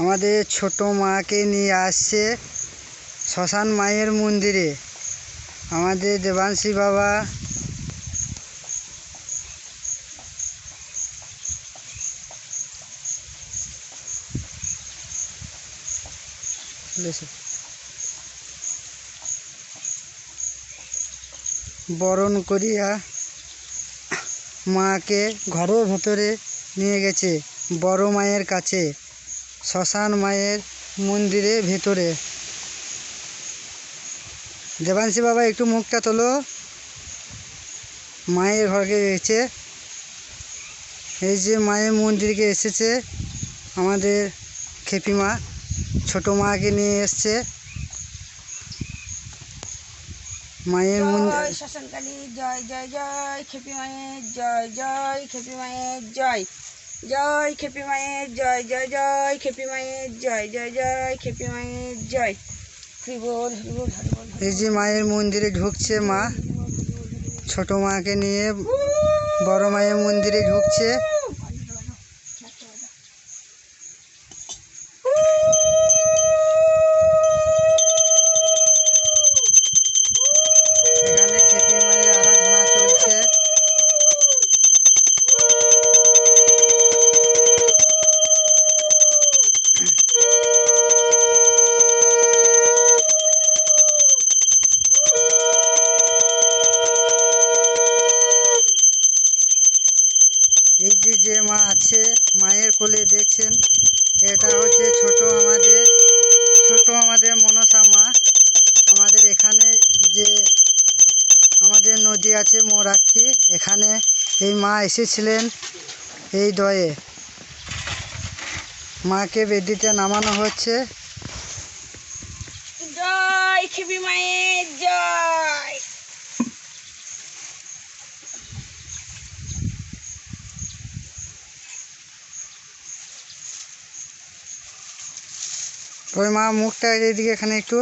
আমাদের ছোট মাকে নিয়ে আসছে শ্মশান মায়ের মন্দিরে। আমাদের দেবাংশী বাবা বরণ করিয়া মাকে ঘরের ভেতরে নিয়ে গেছে বড় মায়ের কাছে, শ্মশান মায়ের মন্দিরের ভেতরে। দেবাংশী বাবা একটু মুখটা তোলো। মায়ের ঘরকে গেছে। এই যে মায়ের মন্দিরকে এসেছে আমাদের খেপিমা, ছোট মাকে নিয়ে এসছে। মায়ের মন্দির শ্মশানকালী জয় জয় জয় খেপি মায়ের জয় জয় খেপি মায়ের জয় জয় খেপি মায়ের জয় জয় জয় খেপি মায়ের জয় জয় জয় খেপি মায়ের জয়। এই যে মায়ের মন্দিরে ঢুকছে মা ছোট মাকে নিয়ে বড় মায়ের মন্দিরে ঢুকছে। মায়ের আরাধনা চলছে। এই যে যে মা আছে, মায়ের কোলে দেখছেন, এটা হচ্ছে ছোট আমাদের। আমাদের নদী আছে মোরাক্ষী। এখানে এই মা এসেছিলেন এই দয়ে। মাকে বেদিতে নামানো হচ্ছে। জয় খেপি মায়ের জয়। ওই মা মুখটা এইদিকে এখানে একটু